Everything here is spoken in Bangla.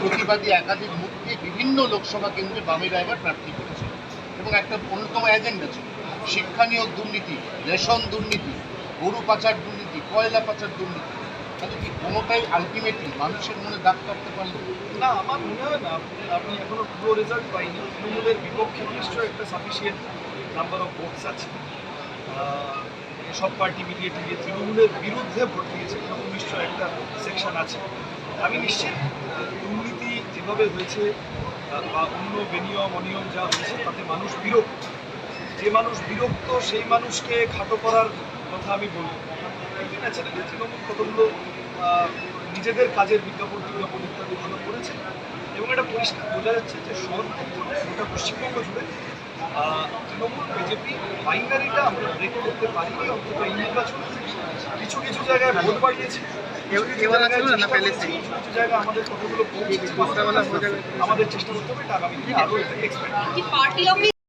প্রতিবাদী, একাধিক দিয়ে বিভিন্ন লোকসভা কেন্দ্রে বামেরা এবার প্রার্থী করেছে। এবং একটা অন্যতম এজেন্ডা ছিল শিক্ষা নিয়োগ দুর্নীতি, রেশন দুর্নীতি, গরু পাচার দুর্নীতি, কয়লা পাচার দুর্নীতি। তাহলে কি কোনোটাই আলটিমেটলি মানুষের মনে দাগ কাটতে পারল? না, আমার মনে হয় না। আপনি এখনও পুরো রেজাল্ট পাইনি। তৃণমূলের বিপক্ষে নিশ্চয়ই একটা সাফিসিয়েন্ট নাম্বার অফ ভোটস আছে। সব পার্টি মিলিয়ে টিলিয়ে তৃণমূলের বিরুদ্ধে ভোট দিয়েছে, এরকম নিশ্চয়ই একটা সেকশন আছে। আমি নিশ্চিত দুর্নীতি যেভাবে হয়েছে বা অন্য বেনিয়ম, অনিয়ম যা হয়েছে, তাতে মানুষ বিরক্ত। যে মানুষ বিরক্ত, সেই মানুষকে খাটো করার কথা আমি বলি ন্যাচারালি তৃণমূল কতগুলো নিজেদের কাজের বিজ্ঞাপন টিজ্ঞাপন ইত্যাদি ভালো করেছে এবং এটা পরিষ্কার বোঝা যাচ্ছে যে থেকে গোটা পশ্চিমবঙ্গ জুড়ে তৃণমূল, বিজেপি, বাইনারিটা আমরা ব্রেক করতে পারিনি, অন্তত এই নির্বাচনে। জায়গায় ভোট বাড়িয়েছে আমাদের চেষ্টা করতে হবে আগামী